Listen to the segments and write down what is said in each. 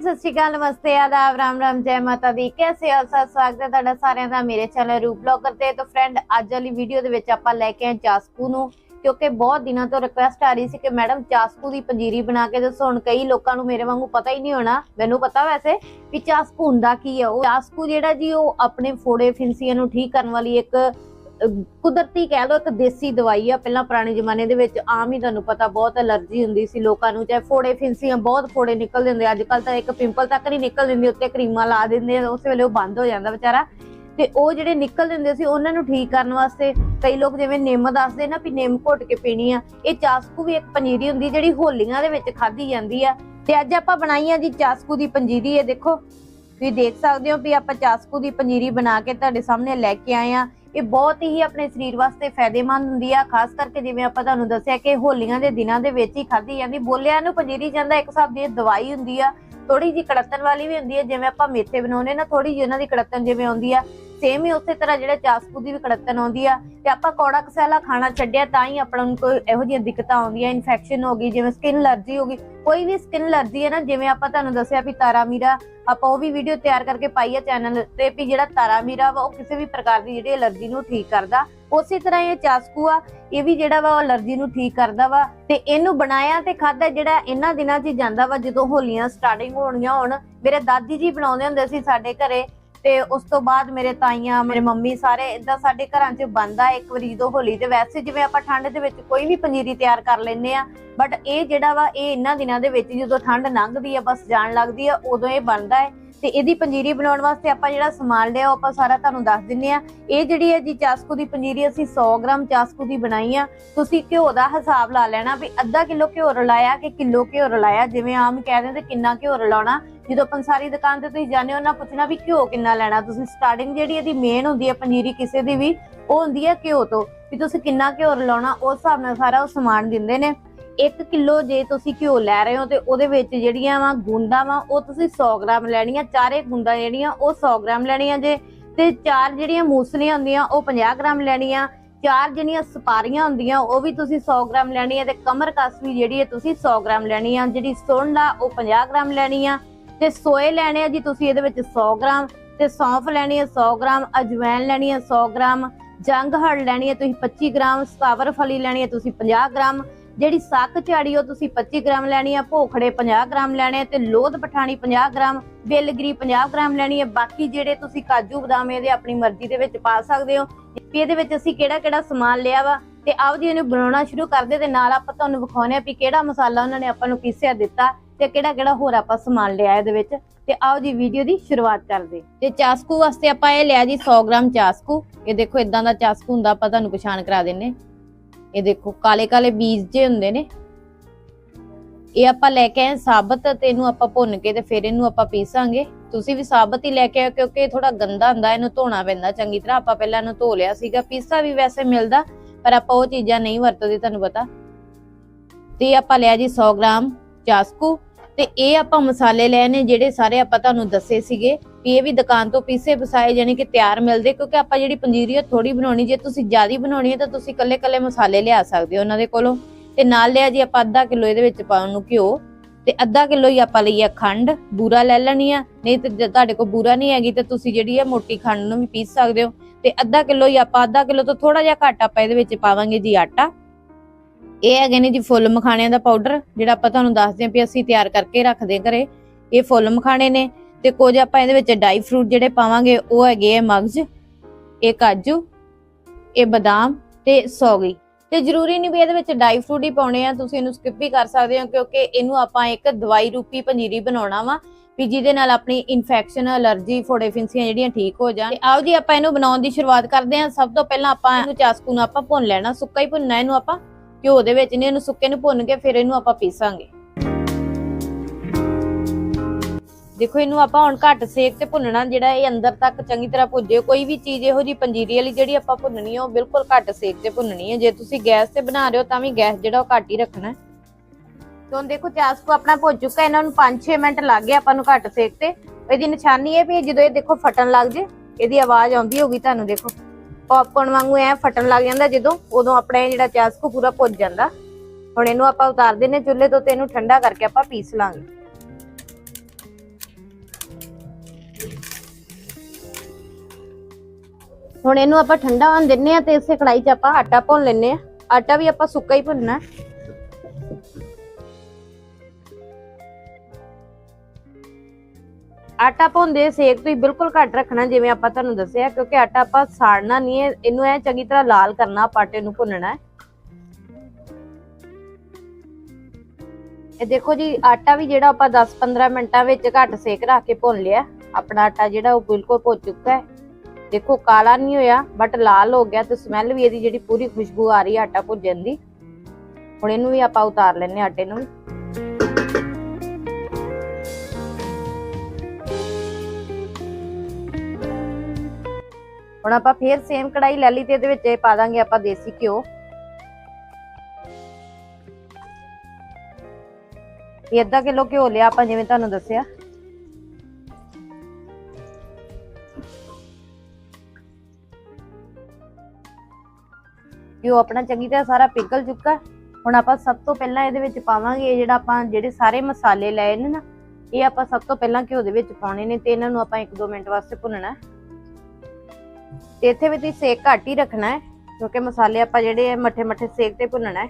Friends ਸਤਿ ਸ਼੍ਰੀ ਅਕਾਲ, ਨਮਸਤੇ, ਆਦਾਬ, ਰਾਮ ਰਾਮ, ਜੈ ਮਾਤਾ ਦੀ। ਕੈਸੇ ਹੋ? ਸਭ ਸਵਾਗਤ ਹੈ ਤੁਹਾਡਾ ਸਾਰਿਆਂ ਦਾ ਮੇਰੇ ਚੈਨਲ ਰੂਪ ਬਲੌਗਰ ਤੇ। ਤਾਂ ਫਰੈਂਡ ਅੱਜ ਵਾਲੀ ਵੀਡੀਓ ਦੇ ਵਿੱਚ ਆਪਾਂ ਲੈ ਕੇ ਆਏ ਚਾਸਕੂ ਨੂੰ, ਕਿਉਂਕਿ ਬਹੁਤ ਦਿਨਾਂ ਤੋਂ ਰਿਕੁਐਸਟ ਆ ਰਹੀ ਸੀ ਕਿ ਮੈਡਮ ਚਾਸਕੂ ਦੀ ਪੰਜੀਰੀ ਬਣਾ ਕੇ ਦੱਸੋ। ਹੁਣ ਕਈ ਲੋਕਾਂ ਨੂੰ ਮੇਰੇ ਵਾਂਗੂ ਪਤਾ ਹੀ ਨਹੀਂ ਹੋਣਾ। ਮੈਨੂੰ ਪਤਾ ਵੈਸੇ ਵੀ ਚਾਸਕੂ ਹੁੰਦਾ ਕੀ ਹੈ ਉਹ। ਚਾਸਕੂ ਜਿਹੜਾ ਜੀ, ਉਹ ਆਪਣੇ ਫੋੜੇ ਫਿੰਸੀਆਂ ਨੂੰ ਠੀਕ ਕਰਨ ਵਾਲੀ ਇੱਕ ਕੁਦਰਤੀ ਕਹਿ ਲਓ ਇੱਕ ਦੇਸੀ ਦਵਾਈ ਆ, ਪਹਿਲਾਂ ਪੁਰਾਣੇ ਜ਼ਮਾਨੇ ਦੇ ਵਿੱਚ ਆਮ ਹੀ ਤੁਹਾਨੂੰ ਪਤਾ ਬਹੁਤ ਅਲਰਜੀ ਹੁੰਦੀ ਸੀ ਲੋਕਾਂ ਨੂੰ, ਚਾਹੇ ਫੋੜੇ ਫਿੰਸੀਆਂ, ਬਹੁਤ ਫੋੜੇ ਨਿਕਲਦੇ ਹੁੰਦੇ ਅੱਜ ਕੱਲ ਤਾਂ ਇੱਕ ਪਿੰਪਲ ਤੱਕ ਨਹੀਂ ਨਿਕਲ ਦਿੰਦੇ, ਉੱਤੇ ਕਰੀਮਾਂ ਲਾ ਦਿੰਦੇ ਉਸ ਵੇਲੇ ਉਹ ਬੰਦ ਹੋ ਜਾਂਦਾ ਵਿਚਾਰਾ। ਤੇ ਉਹ ਜਿਹੜੇ ਨਿਕਲ ਦਿੰਦੇ ਸੀ, ਉਹਨਾਂ ਨੂੰ ਠੀਕ ਕਰਨ ਵਾਸਤੇ ਕਈ ਲੋਕ ਜਿਵੇਂ ਨਿੰਮ ਦੱਸਦੇ ਨਾ ਵੀ ਨਿੰਮ ਘੁੱਟ ਕੇ ਪੀਣੀ ਆ। ਇਹ ਚਾਸਕੂ ਵੀ ਇੱਕ ਪੰਜੀਰੀ ਹੁੰਦੀ ਜਿਹੜੀ ਹੋਲੀਆਂ ਦੇ ਵਿੱਚ ਖਾਧੀ ਜਾਂਦੀ ਆ। ਤੇ ਅੱਜ ਆਪਾਂ ਬਣਾਈ ਆ ਜੀ ਚਾਸਕੂ ਦੀ ਪੰਜੀਰੀ, ਇਹ ਦੇਖੋ। ਤੁਸੀਂ ਦੇਖ ਸਕਦੇ ਹੋ ਵੀ ਆਪਾਂ ਚਾਸਕੂ ਦੀ ਪੰਜੀਰੀ ਬਣਾ ਕੇ ਤੁਹਾਡੇ ਸਾਹਮਣੇ ਲੈ ਕੇ ਆਏ ਆ। ਇਹ ਬਹੁਤ ਹੀ ਆਪਣੇ ਸਰੀਰ ਵਾਸਤੇ ਫਾਇਦੇਮੰਦ ਹੁੰਦੀ ਆ, ਖਾਸ ਕਰਕੇ ਜਿਵੇਂ ਆਪਾਂ ਤੁਹਾਨੂੰ ਦੱਸਿਆ ਕਿ ਹੋਲੀਆਂ ਦੇ ਦਿਨਾਂ ਦੇ ਵਿੱਚ ਹੀ ਖਾਧੀ ਜਾਂਦੀ, ਬੋਲਿਆਂ ਨੂੰ ਪੰਜੀਰੀ ਜਾਂਦਾ, ਇੱਕ ਹਿਸਾਬ ਦੀ ਇਹ ਦਵਾਈ ਹੁੰਦੀ ਆ ਥੋੜੀ ਜੀ ਕੜਤਨ ਵਾਲੀ ਵੀ ਹੁੰਦੀ ਹੈ, ਜਿਵੇਂ ਆਪਾਂ ਮੇਥੇ ਬਣਾਉਨੇ ਨਾ ਥੋੜੀ ਜਿਹੀ ਉਹਨਾਂ ਦੀ ਕੜਤਨ ਜਿਵੇਂ ਆਉਂਦੀ ਆ। ਸੇਮ ਹੀ ਉਸੇ ਤਰ੍ਹਾਂ ਜਿਹੜਾ ਚਾਸਕੂ ਦੀ ਵੀ ਕੜਤਨ ਆਉਂਦੀ ਆ। ਤੇ ਆਪਾਂ ਕੌੜਾ ਕਸਾਲਾ ਖਾਣਾ ਛੱਡਿਆ ਤਾਂ ਹੀ ਆਪਣਾ ਨੂੰ ਕੋਈ ਇਹੋ ਜਿਹੀਆਂ ਦਿੱਕਤਾਂ ਆਉਂਦੀਆਂ ਇਨਫੈਕਸ਼ਨ ਹੋ ਗਈ, ਜਿਵੇਂ ਸਕਿਨ ਅਲਰਜੀ ਹੋ ਗਈ। ਕੋਈ ਵੀ ਸਕਿਨ ਅਲਰਜੀ ਹੈ ਨਾ, ਜਿਵੇਂ ਆਪਾਂ ਤੁਹਾਨੂੰ ਦੱਸਿਆ ਵੀ ਤਾਰਾ ਮੀਰਾ ਆਪਾਂ ਉਹ ਵੀ ਵੀਡੀਓ ਤਿਆਰ ਕਰਕੇ ਪਾਈ ਹੈ ਚੈਨਲ ਤੇ ਵੀ ਜਿਹੜਾ ਤਾਰਾ ਮੀਰਾ ਵਾ, ਉਹ ਕਿਸੇ ਵੀ ਪ੍ਰਕਾਰ ਦੀ ਜਿਹੜੀ ਅਲਰਜੀ ਨੂੰ ਠੀਕ ਕਰਦਾ। ਉਸੇ ਤਰ੍ਹਾਂ ਇਹ ਚਾਸਕੂ ਆ, ਇਹ ਵੀ ਜਿਹੜਾ ਵਾ ਉਹ ਅਲਰਜੀ ਨੂੰ ਠੀਕ ਕਰਦਾ ਵਾ ਤੇ ਇਹਨੂੰ ਬਣਾਇਆ ਤੇ ਖਾਦਾ ਜਿਹੜਾ ਇਹਨਾਂ ਦਿਨਾਂ 'ਚ ਜਾਂਦਾ ਵਾ, ਜਦੋਂ ਹੋਲੀਆਂ ਸਟਾਰਟਿੰਗ ਹੋਣੀਆਂ ਹੋਣ, ਮੇਰੇ ਦਾਦੀ ਜੀ ਬਣਾਉਂਦੇ ਹੁੰਦੇ ਸੀ ਸਾਡੇ ਘਰੇ ਤੇ ਉਸ ਤੋਂ ਬਾਅਦ ਮੇਰੇ ਤਾਈਆਂ, ਮੇਰੇ ਮੰਮੀ ਸਾਰੇ ਇਦਾਂ ਸਾਡੇ ਘਰਾਂ 'ਚ ਬੰਦਾ ਇੱਕ ਵਾਰੀ ਜਦੋਂ ਹੋਲੀ ਤੇ, ਵੈਸੇ ਜਿਵੇਂ ਆਪਾਂ ਠੰਡ ਦੇ ਵਿੱਚ ਕੋਈ ਵੀ ਪੰਜੀਰੀ ਤਿਆਰ ਕਰ ਲੈਂਦੇ ਆ ਬਟ ਇਹ ਜਿਹੜਾ ਵਾ ਇਹ ਇਹਨਾਂ ਦਿਨਾਂ ਦੇ ਵਿੱਚ ਜਦੋਂ ਠੰਡ ਲੰਘਦੀ ਆ, ਬਸ ਜਾਣ ਲੱਗਦੀ ਆ, ਉਦੋਂ ਇਹ ਬਣਦਾ ਹੈ ਤੇ ਇਹਦੀ ਪੰਜੀਰੀ ਬਣਾਉਣ ਵਾਸਤੇ ਆਪਾਂ ਜਿਹੜਾ ਸਮਾਨ ਲਿਆ, ਉਹ ਆਪਾਂ ਸਾਰਾ ਤੁਹਾਨੂੰ ਦੱਸ ਦਿੰਨੇ ਆ। ਇਹ ਜਿਹੜੀ ਹੈ ਜੀ ਚਾਸਕੂ ਦੀ ਪੰਜੀਰੀ, ਅਸੀਂ 100 ਗ੍ਰਾਮ ਚਾਸਕੂ ਦੀ ਬਣਾਈ ਆ। ਤੁਸੀਂ ਘਿਓ ਦਾ ਹਿਸਾਬ ਲਾ ਲੈਣਾ ਵੀ ਅੱਧਾ ਕਿਲੋ ਘਿਓ ਰਲਾਇਆ ਕਿ ਕਿਲੋ ਘਿਓ ਰਲਾਇਆ? ਜਿਵੇਂ ਆਮ ਕਹਿ ਦਿੰਦੇ, ਕਿੰਨਾ ਘਿਓ ਰਲਾਉਣਾ? ਜਦੋਂ ਆਪਾਂ ਸਾਰੀ ਦੁਕਾਨ ਤੇ ਤੁਸੀਂ ਜਾਂਦੇ ਹੋ ਨਾ ਪੁੱਛਣਾ ਵੀ ਘਿਓ ਕਿੰਨਾ ਲੈਣਾ? ਤੁਸੀਂ ਸਟਾਰਟਿੰਗ ਜਿਹੜੀ ਇਹਦੀ ਮੇਨ ਹੁੰਦੀ ਹੈ ਪੰਜੀਰੀ ਕਿਸੇ ਦੀ ਵੀ, ਉਹ ਹੁੰਦੀ ਹੈ ਘਿਓ ਤੋਂ। ਵੀ ਤੁਸੀਂ ਕਿੰਨਾ ਘਿਓ ਰਲਾਉਣਾ, ਉਸ ਹਿਸਾਬ ਨਾਲ ਸਾਰਾ ਉਹ ਸਮਾਨ ਦਿੰਦੇ ਨੇ। 1 ਕਿਲੋ ਜੇ ਤੁਸੀਂ ਘਿਓ ਲੈ ਰਹੇ ਹੋ ਤੇ ਉਹਦੇ ਵਿੱਚ ਜਿਹੜੀਆਂ ਵਾ ਗੁੰਦਾਂ ਵਾ, ਉਹ ਤੁਸੀਂ 100 ਗ੍ਰਾਮ ਲੈਣੀਆਂ, ਚਾਰੇ ਗੁੰਦਾਂ ਜਿਹੜੀਆਂ, ਉਹ 100 ਗ੍ਰਾਮ ਲੈਣੀਆਂ ਜੇ। ਤੇ ਚਾਰ ਜਿਹੜੀਆਂ ਮੂਸਲੀਆਂ ਹੁੰਦੀਆਂ, ਉਹ 50 ਗ੍ਰਾਮ ਲੈਣੀਆਂ। ਚਾਰ ਜਿਹੜੀਆਂ ਸਪਾਰੀਆਂ ਹੁੰਦੀਆਂ, ਉਹ ਵੀ ਤੁਸੀਂ 100 ਗ੍ਰਾਮ ਲੈਣੀ ਹੈ ਤੇ ਕਮਰ ਕਸ ਜਿਹੜੀ ਹੈ ਤੁਸੀਂ 100 ਗ੍ਰਾਮ ਲੈਣੀ ਆ। ਜਿਹੜੀ ਸੁੰਡ ਆ, ਉਹ 50 ਗ੍ਰਾਮ ਲੈਣੀ ਆ। ਤੇ ਸੋਏ ਲੈਣੇ ਆ ਜੀ ਤੁਸੀਂ ਇਹਦੇ ਵਿੱਚ 100 ਗ੍ਰਾਮ, ਤੇ ਸੌਂਫ ਲੈਣੀ ਹੈ 100 ਗ੍ਰਾਮ ਅਜਵਾਇਣ ਲੈਣੀ ਹੈ 100 ਗ੍ਰਾਮ ਜੰਗ ਹੜ ਲੈਣੀ ਹੈ ਤੁਸੀਂ 25 ਗ੍ਰਾਮ, ਸਤਾਵਰ ਫਲੀ ਲੈਣੀ ਹੈ ਤੁਸੀਂ 50 ਗ੍ਰਾਮ ਜਿਹੜੀ ਸੱਕ ਝਾੜੀ ਉਹ ਤੁਸੀਂ 25 ਗ੍ਰਾਮ ਲੈਣੀ ਆ, ਭੋਖੜੇ 50 ਗ੍ਰਾਮ ਲੈਣੇ ਤੇ ਲੋਧ ਪਠਾਣੀ 50 ਗ੍ਰਾਮ ਬੇਲਗਰੀ 50 ਗ੍ਰਾਮ ਲੈਣੀ ਹੈ ਬਾਕੀ ਜਿਹੜੇ ਤੁਸੀਂ ਕਾਜੂ ਬਦਾਮ ਇਹਦੇ ਆਪਣੀ ਮਰਜ਼ੀ ਦੇ ਵਿੱਚ ਪਾ ਸਕਦੇ ਹੋ। ਵੀ ਇਹਦੇ ਵਿੱਚ ਅਸੀਂ ਕਿਹੜਾ ਕਿਹੜਾ ਸਮਾਨ ਲਿਆ ਵਾ? ਤੇ ਆਓ ਜੀ ਇਹਨੂੰ ਬਣਾਉਣਾ ਸ਼ੁਰੂ ਕਰਦੇ ਤੇ ਨਾਲ ਆਪਾਂ ਤੁਹਾਨੂੰ ਵਿਖਾਉਣੇ ਆ ਵੀ ਕਿਹੜਾ ਮਸਾਲਾ ਉਹਨਾਂ ਨੇ ਆਪਾਂ ਨੂੰ ਪੀਸਿਆ ਦਿੱਤਾ ਤੇ ਕਿਹੜਾ ਕਿਹੜਾ ਹੋਰ ਆਪਾਂ ਸਮਾਨ ਲਿਆ ਇਹਦੇ ਵਿੱਚ। ਤੇ ਆਓ ਜੀ ਵੀਡੀਓ ਦੀ ਸ਼ੁਰੂਆਤ ਕਰਦੇ। ਤੇ ਚਾਸਕੂ ਵਾਸਤੇ ਆਪਾਂ ਇਹ ਲਿਆ ਜੀ 100 ਗ੍ਰਾਮ ਚਾਸਕੂ। ਇਹ ਦੇਖੋ ਇਦਾਂ ਦਾ ਚਾਸਕੂ ਹੁੰਦਾ, ਆਪਾਂ ਤੁਹਾਨੂੰ ਪਛਾਣ ਕਰਾ ਦਿੰਨੇ। ਇਹ ਦੇਖੋ, ਕਾਲੇ ਕਾਲੇ ਬੀਜ ਜੇ ਹੁੰਦੇ ਨੇ, ਇਹ ਆਪਾਂ ਲੈ ਕੇ ਆਏ ਸਾਬਤ, ਤੇ ਇਹਨੂੰ ਆਪਾਂ ਭੁੰਨ ਕੇ ਤੇ ਫਿਰ ਇਹਨੂੰ ਆਪਾਂ ਪੀਸਾਂਗੇ। ਤੁਸੀਂ ਵੀ ਸਾਬਤ ਹੀ ਲੈ ਕੇ ਆਓ ਕਿਉਂਕਿ ਇਹ ਥੋੜਾ ਗੰਦਾ ਹੁੰਦਾ, ਇਹਨੂੰ ਧੋਣਾ ਪੈਂਦਾ ਚੰਗੀ ਤਰ੍ਹਾਂ। ਆਪਾਂ ਪਹਿਲਾਂ ਇਹਨੂੰ ਧੋ ਲਿਆ ਸੀਗਾ, ਪੀਸਾ ਵੀ ਵੈਸੇ ਮਿਲਦਾ, ਪਰ ਆਪਾਂ ਉਹ ਚੀਜ਼ਾਂ ਨਹੀਂ ਵਰਤਦੇ, ਤੁਹਾਨੂੰ ਪਤਾ। ਤੇ ਆਪਾਂ ਲਿਆ ਜੀ 100 ਗ੍ਰਾਮ ਚਾਸਕੂ। ਤੇ ਇਹ ਆਪਾਂ ਮਸਾਲੇ ਲਏ ਨੇ ਜਿਹੜੇ ਸਾਰੇ ਆਪਾਂ ਤੁਹਾਨੂੰ ਦੱਸੇ ਸੀਗੇ ਵੀ ਇਹ ਵੀ ਦੁਕਾਨ ਤੋਂ ਪੀਸੇ ਪਸਾਏ ਜਾਨੀ ਕਿ ਤਿਆਰ ਮਿਲਦੇ, ਕਿਉਂਕਿ ਆਪਾਂ ਜਿਹੜੀ ਪੰਜੀਰੀ ਹੈ ਥੋੜੀ ਬਣਾਉਣੀ, ਜੇ ਤੁਸੀਂ ਜ਼ਿਆਦਾ ਬਣਾਉਣੀ ਹੈ ਤਾਂ ਤੁਸੀਂ ਕੱਲੇ ਕੱਲੇ ਮਸਾਲੇ ਲਿਆ ਸਕਦੇ ਹੋ ਉਹਨਾਂ ਦੇ ਕੋਲੋਂ। ਤੇ ਨਾਲ ਲਿਆ ਜੀ ਆਪਾਂ ਅੱਧਾ ਕਿਲੋ ਇਹਦੇ ਵਿੱਚ ਪਾਉਣ ਨੂੰ ਘਿਓ, ਤੇ ਅੱਧਾ ਕਿਲੋ ਹੀ ਆਪਾਂ ਲਈ ਆ ਖੰਡ, ਬੂਰਾ ਲੈ ਲੈਣੀ ਆ, ਨਹੀਂ ਤੇ ਜੇ ਤੁਹਾਡੇ ਕੋਲ ਬੂਰਾ ਨਹੀਂ ਹੈਗੀ ਤੇ ਤੁਸੀਂ ਜਿਹੜੀ ਆ ਮੋਟੀ ਖੰਡ ਨੂੰ ਵੀ ਪੀਸ ਸਕਦੇ ਹੋ। ਤੇ ਅੱਧਾ ਕਿਲੋ ਹੀ ਆਪਾਂ, ਅੱਧਾ ਕਿਲੋ ਤੋਂ ਥੋੜਾ ਜਿਹਾ ਘੱਟ ਆਪਾਂ ਇਹਦੇ ਵਿੱਚ ਪਾਵਾਂਗੇ ਜੀ ਆਟਾ। ਇਹ ਹੈਗੇ ਨੇ ਜੀ ਫੁੱਲ ਮਖਾਣਿਆਂ ਦਾ ਪਾਊਡਰ ਜਿਹੜਾ ਆਪਾਂ ਤੁਹਾਨੂੰ ਦੱਸਦੇ ਆਂ ਵੀ ਅਸੀਂ ਤਿਆਰ ਕਰਕੇ ਰੱਖਦੇ ਘਰੇ। ਇਹ ਫੁੱਲ ਮਖਾਣੇ ਨੇ ਤੇ ਕੁਝ ਆਪਾਂ ਇਹਦੇ ਵਿੱਚ ਡਰਾਈ ਫਰੂਟ ਜਿਹੜੇ ਪਾਵਾਂਗੇ, ਉਹ ਹੈਗੇ ਆ ਮਗਜ਼, ਇਹ ਕਾਜੂ, ਇਹ ਬਦਾਮ ਤੇ ਸੌਗੀ। ਤੇ ਜ਼ਰੂਰੀ ਨਹੀਂ ਵੀ ਇਹਦੇ ਵਿੱਚ ਡਰਾਈ ਫਰੂਟ ਹੀ ਪਾਉਣੇ ਆ, ਤੁਸੀਂ ਇਹਨੂੰ ਸਕਿਪ ਵੀ ਕਰ ਸਕਦੇ ਹੋ, ਕਿਉਂਕਿ ਇਹਨੂੰ ਆਪਾਂ ਇੱਕ ਦਵਾਈ ਰੂਪੀ ਪੰਜੀਰੀ ਬਣਾਉਣਾ ਵਾ, ਵੀ ਜਿਹਦੇ ਨਾਲ ਆਪਣੀ ਇਨਫੈਕਸ਼ਨ ਅਲਰਜੀ ਫੋੜੇ ਫਿੰਸੀਆਂ ਜਿਹੜੀਆਂ ਠੀਕ ਹੋ ਜਾਣ। ਤੇ ਆਓ ਜੀ ਆਪਾਂ ਇਹਨੂੰ ਬਣਾਉਣ ਦੀ ਸ਼ੁਰੂਆਤ ਕਰਦੇ ਹਾਂ। ਸਭ ਤੋਂ ਪਹਿਲਾਂ ਆਪਾਂ ਇਹਨੂੰ ਚਾਸਕੂ ਨੂੰ ਆਪਾਂ ਭੁੰਨ ਲੈਣਾ, ਸੁੱਕਾ ਹੀ ਭੁੰਨਣਾ ਇਹਨੂੰ ਆਪਾਂ। ਘਿਓ ਦੇ ਵਿੱਚ ਨੇ ਇਹਨੂੰ ਸੁੱਕੇ ਨੂੰ ਭੁੰਨ ਕੇ ਫਿਰ ਇਹਨੂੰ ਆਪਾਂ ਪੀਸਾਂਗੇ। ਦੇਖੋ, ਇਹਨੂੰ ਆਪਾਂ ਹੁਣ ਘੱਟ ਸੇਕ ਤੇ ਭੁੰਨਣਾ, ਜਿਹੜਾ ਇਹ ਅੰਦਰ ਤੱਕ ਚੰਗੀ ਤਰ੍ਹਾਂ ਭੁੱਜੇ ਕੋਈ ਵੀ ਚੀਜ਼ ਇਹੋ ਜੀ ਪੰਜੀਰੀ ਵਾਲੀ ਜਿਹੜੀ ਆਪਾਂ ਭੁੰਨਣੀ ਹੈ ਉਹ ਬਿਲਕੁਲ ਘੱਟ ਸੇਕ ਤੇ ਭੁੰਨਣੀ ਹੈ ਜੇ ਤੁਸੀਂ ਗੈਸ ਤੇ ਬਣਾ ਰਹੇ ਹੋ, ਤਾਂ ਵੀ ਗੈਸ ਜਿਹੜਾ ਉਹ ਘੱਟ ਹੀ ਰੱਖਣਾ। ਹੈ ਤੇ ਹੁਣ ਦੇਖੋ ਚਾਸਕੂ ਆਪਣਾ ਭੁੱਜ ਚੁੱਕਾ, ਇਹਨਾਂ ਨੂੰ 5-6 ਮਿੰਟ ਲੱਗ ਗਏ ਆਪਾਂ ਨੂੰ ਘੱਟ ਸੇਕ ਤੇ। ਇਹਦੀ ਨਿਸ਼ਾਨੀ ਹੈ ਵੀ ਜਦੋਂ ਇਹ ਦੇਖੋ ਫਟਣ ਲੱਗ ਜੇ, ਇਹਦੀ ਆਵਾਜ਼ ਆਉਂਦੀ ਹੋਗੀ ਤੁਹਾਨੂੰ, ਦੇਖੋ। ਪੌਪਕੌਰਨ ਵਾਂਗੂ ਐ ਫਟਣ ਲੱਗ ਜਾਂਦਾ, ਜਦੋਂ ਉਦੋਂ ਆਪਣਾ ਜਿਹੜਾ ਚਾਸਕੂ ਪੂਰਾ ਭੁੱਜ ਜਾਂਦਾ। ਹੁਣ ਇਹਨੂੰ ਆਪਾਂ ਉਤਾਰ ਦਿੰਨੇ ਚੁੱਲ੍ਹੇ ਤੋਂ ਤੇ ਇਹਨੂੰ ਠੰਡਾ ਕਰਕੇ ਆਪਾਂ ਪੀਸ ਲਾਂਗੇ। ਹੁਣ ਇਹਨੂੰ ਆਪਾਂ ਠੰਡਾ ਹੋਣ ਦਿੰਨੇ ਆ ਤੇ ਇਸੇ ਕੜਾਈ 'ਚ ਆਪਾਂ ਆਟਾ ਭੁੰਨ ਲੈਂਦੇ ਆ ਆਟਾ ਵੀ ਆਪਾਂ ਸੁੱਕਾ ਹੀ ਭੁੰਨਣਾ। ਆਟਾ ਭੁੰਨਦੇ ਸੇਕ ਤੁਸੀਂ ਬਿਲਕੁਲ ਘੱਟ ਰੱਖਣਾ ਜਿਵੇਂ ਆਪਾਂ ਤੁਹਾਨੂੰ ਦੱਸਿਆ, ਕਿਉਂਕਿ ਆਟਾ ਆਪਾਂ ਸਾੜਨਾ ਨਹੀਂ ਹੈ, ਇਹਨੂੰ ਐ ਚੰਗੀ ਤਰ੍ਹਾਂ ਲਾਲ ਕਰਨਾ, ਆਪਾਂ ਆਟੇ ਨੂੰ ਭੁੰਨਣਾ ਹੈ। ਇਹ ਦੇਖੋ ਜੀ, ਆਟਾ ਵੀ ਜਿਹੜਾ ਆਪਾਂ 10-15 ਮਿੰਟਾਂ ਵਿੱਚ ਘੱਟ ਸੇਕ ਰੱਖ ਕੇ ਭੁੰਨ ਲਿਆ। ਆਪਣਾ ਆਟਾ ਜਿਹੜਾ ਉਹ ਬਿਲਕੁਲ ਭੁੱਜ ਚੁੱਕਾ ਹੈ। ਦੇਖੋ, ਕਾਲਾ ਨਹੀਂ ਹੋਇਆ ਬਟ ਲਾਲ ਹੋ ਗਿਆ ਤੇ ਸਮੈਲ ਵੀ ਇਹਦੀ ਜਿਹੜੀ ਪੂਰੀ ਖੁਸ਼ਬੂ ਆ ਰਹੀ ਹੈ ਆਟਾ ਭੁੱਜਣ ਦੀ। ਹੁਣ ਇਹਨੂੰ ਵੀ ਆਪਾਂ ਉਤਾਰ ਲੈਣੇ ਆਟੇ ਨੂੰ ਹੁਣ ਆਪਾਂ ਫੇਰ ਸੇਮ ਕੜਾਈ ਲੈ ਲਈ ਤੇ ਇਹਦੇ ਵਿੱਚ ਇਹ ਪਾ ਦਾਂਗੇ ਆਪਾਂ ਦੇਸੀ ਘਿਓ। ਇਹ ਅੱਧਾ ਕਿਲੋ ਘਿਓ ਲਿਆ ਆਪਾਂ, ਜਿਵੇਂ ਤੁਹਾਨੂੰ ਦੱਸਿਆ। ਘਿਓ ਆਪਣਾ ਚੰਗੀ ਤਰ੍ਹਾਂ ਸਾਰਾ ਪਿਘਲ ਚੁੱਕਾ। ਹੁਣ ਆਪਾਂ ਸਭ ਤੋਂ ਪਹਿਲਾਂ ਇਹਦੇ ਵਿੱਚ ਪਾਵਾਂਗੇ ਜਿਹੜਾ ਆਪਾਂ ਜਿਹੜੇ ਸਾਰੇ ਮਸਾਲੇ ਲਏ ਨੇ ਨਾ, ਇਹ ਆਪਾਂ ਸਭ ਤੋਂ ਪਹਿਲਾਂ ਘਿਓ ਦੇ ਵਿੱਚ ਪਾਉਣੇ ਨੇ ਤੇ ਇਹਨਾਂ ਨੂੰ ਆਪਾਂ 1-2 ਮਿੰਟ ਵਾਸਤੇ ਭੁੰਨਣਾ। ਹੈ ਤੇ ਇੱਥੇ ਵੀ ਤੁਸੀਂ ਸੇਕ ਘੱਟ ਹੀ ਰੱਖਣਾ ਹੈ, ਕਿਉਂਕਿ ਮਸਾਲੇ ਆਪਾਂ ਜਿਹੜੇ ਮੱਠੇ ਮੱਠੇ ਸੇਕ ਤੇ ਭੁੰਨਣਾ ਹੈ।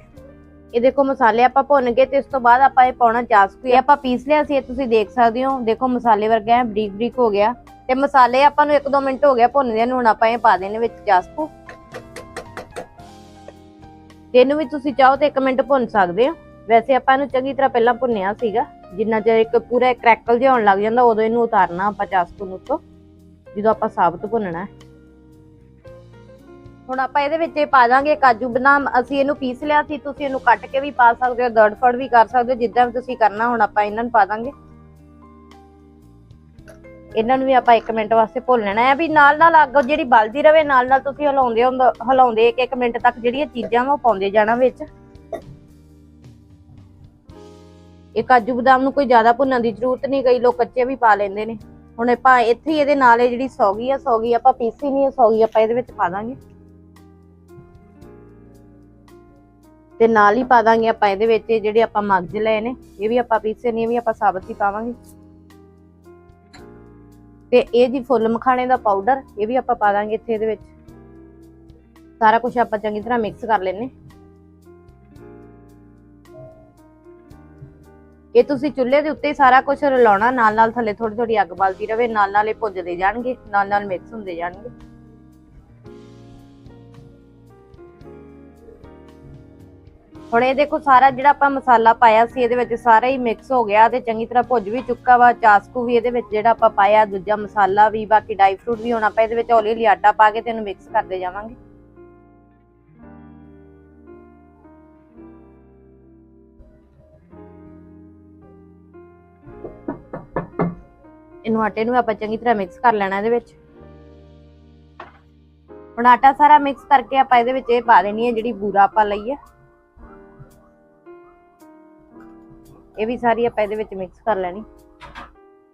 ਇਹ ਦੇਖੋ ਮਸਾਲੇ ਆਪਾਂ ਭੁੰਨ ਗਏ ਤੇ ਇਸ ਤੋਂ ਬਾਅਦ ਆਪਾਂ ਇਹ ਪਾਉਣਾ ਚਾਸਕੂ ਆਪਾਂ ਪੀਸ ਲਿਆ ਸੀ, ਇਹ ਤੁਸੀਂ ਦੇਖ ਸਕਦੇ ਹੋ। ਦੇਖੋ ਮਸਾਲੇ ਵਰਗਾ ਹੈ ਬਰੀਕ ਬਰੀਕ ਹੋ ਗਿਆ। ਤੇ ਮਸਾਲੇ ਆਪਾਂ ਨੂੰ 1-2 ਮਿੰਟ ਹੋ ਗਿਆ ਭੁੰਨਦਿਆਂ ਨੂੰ, ਹੁਣ ਆਪਾਂ ਇਹ ਪਾ ਦੇਣੇ ਵਿੱਚ ਚਾਸਕੂ ਇਹਨੂੰ ਵੀ ਤੁਸੀਂ ਚਾਹੋ ਤੇ 1 ਮਿੰਟ ਭੁੰਨ ਸਕਦੇ ਹੋ। ਵੈਸੇ ਆਪਾਂ ਇਹਨੂੰ ਚੰਗੀ ਤਰ੍ਹਾਂ ਪਹਿਲਾਂ ਭੁੰਨਿਆ ਸੀਗਾ। ਜਿੰਨਾ ਚਿਰ ਇੱਕ ਪੂਰਾ ਕ੍ਰੈਕਲ ਜਿਹਾ ਹੋਣ ਲੱਗ ਜਾਂਦਾ, ਉਦੋਂ ਇਹਨੂੰ ਉਤਾਰਨਾ ਆਪਾਂ ਚਾਸਕੂ ਨੂੰ ਉੱਤੋਂ, ਜਦੋਂ ਆਪਾਂ ਸਾਬਤ ਭੁੰਨਣਾ ਹੈ। ਹੁਣ ਆਪਾਂ ਇਹਦੇ ਵਿੱਚ ਇਹ ਪਾ ਦਾਂਗੇ, ਕਾਜੂ ਬਦਾਮ, ਅਸੀਂ ਇਹਨੂੰ ਪੀਸ ਲਿਆ ਸੀ, ਤੁਸੀਂ ਇਹਨੂੰ ਕੱਟ ਕੇ ਵੀ ਪਾ ਸਕਦੇ ਹੋ ਦਰੜ ਫੜ ਵੀ ਕਰ ਸਕਦੇ ਹੋ, ਜਿੱਦਾਂ ਵੀ ਤੁਸੀਂ ਕਰਨਾ, ਹੁਣ ਆਪਾਂ ਇਹਨਾਂ ਨੂੰ ਪਾ ਦਾਂਗੇ। ਇਹਨਾਂ ਨੂੰ ਵੀ ਆਪਾਂ 1 ਮਿੰਟ ਵਾਸਤੇ ਭੁੰਨ ਲੈਣਾ ਹੈ। ਵੀ ਨਾਲ ਨਾਲ ਅੱਗ ਜਿਹੜੀ ਬਲਦੀ ਰਵੇ ਨਾਲ ਨਾਲ ਤੁਸੀਂ ਹਿਲਾਉਂਦੇ ਹੁੰਦ- ਹਿਲਾਉਂਦੇ ਇੱਕ ਮਿੰਟ ਤੱਕ ਜਿਹੜੀਆਂ ਚੀਜ਼ਾਂ ਵਾ, ਉਹ ਪਾਉਂਦੇ ਜਾਣਾ ਵਿੱਚ। ਇਹ ਕਾਜੂ ਬਦਾਮ ਨੂੰ ਕੋਈ ਜ਼ਿਆਦਾ ਭੁੰਨਣ ਦੀ ਜ਼ਰੂਰਤ ਨਹੀਂ, ਕਈ ਲੋਕ ਕੱਚੇ ਵੀ ਪਾ ਲੈਂਦੇ ਨੇ। ਹੁਣ ਆਪਾਂ ਇੱਥੇ ਇਹਦੇ ਨਾਲ ਇਹ ਜਿਹੜੀ ਸੌਗੀ ਆ, ਸੌਗੀ ਆਪਾਂ ਪੀਸੀ ਨਹੀਂ ਹੈ ਸੌਗੀ ਆਪਾਂ ਇਹਦੇ ਵਿੱਚ ਪਾ ਦਾਂਗੇ। ਤੇ ਨਾਲ ਹੀ ਪਾ ਦਾਂਗੇ ਆਪਾਂ ਇਹਦੇ ਵਿੱਚ, ਇਹ ਜਿਹੜੇ ਆਪਾਂ ਮਗਜ ਲਏ ਨੇ, ਇਹ ਵੀ ਆਪਾਂ ਪੀਸੇ ਨਹੀਂ ਇਹ ਵੀ ਆਪਾਂ ਸਾਬਤ ਹੀ ਪਾਵਾਂਗੇ। ਤੇ ਇਹ ਜੀ ਫੁੱਲ ਮਖਾਣੇ ਦਾ ਪਾਊਡਰ ਇਹ ਵੀ ਆਪਾਂ ਪਾ ਦਾਂਗੇ ਇੱਥੇ ਇਹਦੇ ਵਿੱਚ। ਸਾਰਾ ਕੁਝ ਆਪਾਂ ਚੰਗੀ ਤਰ੍ਹਾਂ ਮਿਕਸ ਕਰ ਲੈਨੇ ਇਹ ਤੁਸੀਂ ਚੁੱਲ੍ਹੇ ਦੇ ਉੱਤੇ ਸਾਰਾ ਕੁਝ ਰਲਾਉਣਾ ਨਾਲ ਨਾਲ ਥੱਲੇ ਥੋੜੀ ਥੋੜੀ ਅੱਗ ਬਲਦੀ ਰਵੇ ਨਾਲ ਨਾਲ ਇਹ ਭੁੱਜਦੇ ਜਾਣਗੇ ਨਾਲ ਨਾਲ ਮਿਕਸ ਹੁੰਦੇ ਜਾਣਗੇ। ਹੁਣ ਇਹ ਦੇਖੋ ਸਾਰਾ ਜਿਹੜਾ ਆਪਾਂ ਮਸਾਲਾ ਪਾਇਆ ਸੀ, ਇਹਦੇ ਵਿੱਚ ਸਾਰਾ ਹੀ ਮਿਕਸ ਹੋ ਗਿਆ ਤੇ ਚੰਗੀ ਤਰ੍ਹਾਂ ਭੁੱਜ ਵੀ ਚੁੱਕਾ ਵਾ, ਚਾਸਕੂ ਵੀ ਇਹਦੇ ਵਿੱਚ ਜਿਹੜਾ ਆਪਾਂ ਪਾਇਆ, ਦੂਜਾ ਮਸਾਲਾ ਵੀ, ਬਾਕੀ ਡਰਾਈ ਫਰੂਟ ਵੀ ਹੁਣ ਆਪਾਂ ਇਹਦੇ ਵਿੱਚ ਹੌਲੀ ਹੌਲੀ ਆਟਾ ਪਾ ਕੇ ਤੇ ਇਹਨੂੰ ਮਿਕਸ ਕਰਦੇ ਜਾਵਾਂਗੇ। ਇਹਨੂੰ ਆਟੇ ਨੂੰ ਆਪਾਂ ਚੰਗੀ ਤਰ੍ਹਾਂ ਮਿਕਸ ਕਰ ਲੈਣਾ ਇਹਦੇ ਵਿੱਚ। ਹੁਣ ਆਟਾ ਸਾਰਾ ਮਿਕਸ ਕਰਕੇ ਆਪਾਂ ਇਹਦੇ ਵਿੱਚ ਇਹ ਪਾ ਦੇਣੀ ਹੈ ਜਿਹੜੀ ਬੂਰਾ ਆਪਾਂ ਲਈ ਹੈ ਇਹ ਵੀ ਸਾਰੀ ਆਪਾਂ ਇਹਦੇ ਵਿੱਚ ਮਿਕਸ ਕਰ ਲੈਣੀ।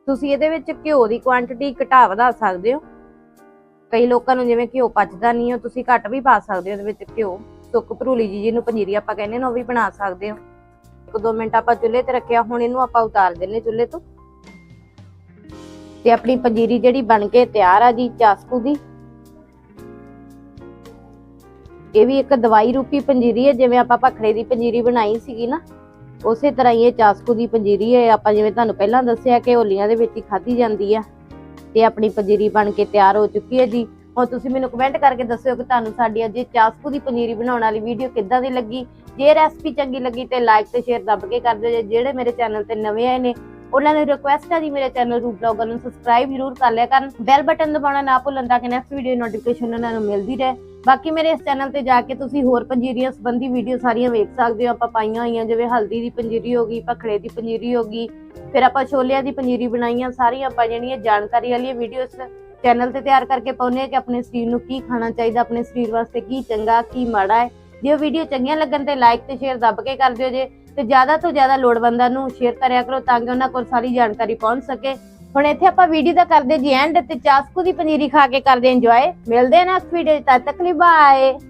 ਤੁਸੀਂ ਇਹਦੇ ਵਿੱਚ ਘਿਓ ਦੀ ਕੁਆਂਟੀਟੀ ਘਟਾ ਵਧਾ ਸਕਦੇ ਹੋ। ਕਈ ਲੋਕਾਂ ਨੂੰ ਜਿਵੇਂ ਘਿਓ ਪਚਦਾ ਨਹੀਂ ਹੋ ਤੁਸੀਂ ਘੱਟ ਵੀ ਪਾ ਸਕਦੇ ਹੋ ਇਹਦੇ ਵਿੱਚ ਘਿਓ। ਸੁੱਕ ਭਰੂਲੀ ਜੀ ਜਿਹਨੂੰ ਪੰਜੀਰੀ ਆਪਾਂ ਕਹਿੰਦੇ ਨੇ ਉਹ ਵੀ ਬਣਾ ਸਕਦੇ ਹੋ। ਇੱਕ ਦੋ ਮਿੰਟ ਆਪਾਂ ਚੁੱਲ੍ਹੇ ਤੇ ਰੱਖਿਆ, ਹੁਣ ਇਹਨੂੰ ਆਪਾਂ ਉਤਾਰ ਦਿੰਨੇ ਚੁੱਲ੍ਹੇ ਤੋਂ। ਤੇ ਆਪਣੀ ਪੰਜੀਰੀ ਜਿਹੜੀ ਬਣ ਕੇ ਤਿਆਰ ਆ ਜੀ ਚਾਸਕੂ ਦੀ। ਇਹ ਵੀ ਇੱਕ ਦਵਾਈ ਰੂਪੀ ਪੰਜੀਰੀ ਹੈ, ਜਿਵੇਂ ਆਪਾਂ ਭਖੜੇ ਦੀ ਪੰਜੀਰੀ ਬਣਾਈ ਸੀਗੀ ਨਾ। ਉਸੇ ਤਰ੍ਹਾਂ ਹੀ ਇਹ ਚਾਸਕੂ ਦੀ ਪੰਜੀਰੀ ਹੈ। ਆਪਾਂ ਜਿਵੇਂ ਤੁਹਾਨੂੰ ਪਹਿਲਾਂ ਦੱਸਿਆ ਕਿ ਹੋਲੀਆਂ ਦੇ ਵਿੱਚ ਹੀ ਖਾਧੀ ਜਾਂਦੀ ਆ ਤੇ ਆਪਣੀ ਪੰਜੀਰੀ ਬਣ ਕੇ ਤਿਆਰ ਹੋ ਚੁੱਕੀ ਹੈ ਜੀ। ਹੁਣ ਤੁਸੀਂ ਮੈਨੂੰ ਕਮੈਂਟ ਕਰਕੇ ਦੱਸਿਓ ਕਿ ਤੁਹਾਨੂੰ ਸਾਡੀ ਅੱਜ ਇਹ ਚਾਸਕੂ ਦੀ ਪੰਜੀਰੀ ਬਣਾਉਣ ਵਾਲੀ ਵੀਡੀਓ ਕਿੱਦਾਂ ਦੀ ਲੱਗੀ। ਜੇ ਰੈਸਪੀ ਚੰਗੀ ਲੱਗੀ ਤੇ ਲਾਈਕ ਤੇ ਸ਼ੇਅਰ ਦੱਬ ਕੇ ਕਰ ਦਿਓ ਜੇ ਜਿਹੜੇ ਮੇਰੇ ਚੈਨਲ ਤੇ ਨਵੇਂ ਆਏ ਨੇ, ਉਹਨਾਂ ਨੂੰ ਰਿਕੁਐਸਟ ਹੈ ਜੀ ਮੇਰੇ ਚੈਨਲ ਰੂਪ ਬਲੌਗਰ ਨੂੰ ਸਬਸਕ੍ਰਾਈਬ ਜ਼ਰੂਰ ਕਰ ਲਿਆ ਕਰਨ। ਬੈਲ ਬਟਨ ਦਬਾਉਣਾ ਨਾ ਭੁੱਲਣ ਤਾਂ ਕਿ ਨੈਕਸਟ ਵੀਡੀਓ ਨੋਟੀਫਿਕੇਸ਼ਨ ਉਹਨਾਂ ਨੂੰ ਮਿਲਦੀ ਰਹੇ। ਬਾਕੀ ਮੇਰੇ ਇਸ ਚੈਨਲ ਤੇ ਜਾ ਕੇ ਤੁਸੀਂ ਹੋਰ ਪੰਜੀਰੀਆਂ ਸੰਬੰਧੀ ਵੀਡੀਓ ਸਾਰੀਆਂ ਵੇਖ ਸਕਦੇ ਹੋ। ਆਪਾਂ ਪਾਈਆਂ ਹੋਈਆਂ, ਜਿਵੇਂ ਹਲਦੀ ਦੀ ਪੰਜੀਰੀ ਹੋ ਗਈ, ਭਖੜੇ ਦੀ ਪੰਜੀਰੀ ਹੋ ਗਈ, ਫਿਰ ਆਪਾਂ ਛੋਲਿਆਂ ਦੀ ਪੰਜੀਰੀ ਬਣਾਈਆਂ, ਸਾਰੀਆਂ ਆਪਾਂ ਜਿਹੜੀਆਂ ਜਾਣਕਾਰੀ ਵਾਲੀਆਂ ਵੀਡੀਓਸ ਚੈਨਲ ਤੇ ਤਿਆਰ ਕਰਕੇ ਪਾਉਂਦੇ ਆ ਕਿ ਆਪਣੇ ਸਰੀਰ ਨੂੰ ਕੀ ਖਾਣਾ ਚਾਹੀਦਾ, ਆਪਣੇ ਸਰੀਰ ਵਾਸਤੇ ਕੀ ਚੰਗਾ, ਕੀ ਮਾੜਾ ਹੈ। ਜੇ ਉਹ ਵੀਡੀਓ ਚੰਗੀਆਂ ਲੱਗਣ ਤੇ ਲਾਈਕ ਤੇ ਸ਼ੇਅਰ ਦੱਬ ਕੇ ਕਰ ਦਿਓ ਜੇ, ਤੇ ਜ਼ਿਆਦਾ ਤੋਂ ਜ਼ਿਆਦਾ ਲੋੜਵੰਦਾਂ ਨੂੰ ਸ਼ੇਅਰ ਕਰਿਆ ਕਰੋ ਤਾਂ ਕਿ ਉਹਨਾਂ ਕੋਲ ਸਾਰੀ ਜਾਣਕਾਰੀ ਪਹੁੰਚ ਸਕੇ। ਹੁਣ ਇੱਥੇ ਆਪਾਂ ਵੀਡੀਓ ਦਾ ਕਰਦੇ ਜੀ ਐਂਡ ਤੇ ਚਾਸਕੂ ਦੀ ਪਨੀਰੀ ਖਾ ਕੇ ਕਰਦੇ ਇੰਜੋਏ ਮਿਲਦੇ ਆ ਨੈਕਸਟ ਵੀਡੀਓ ਤਦ ਤੱਕ ਲਈ ਬਾਏ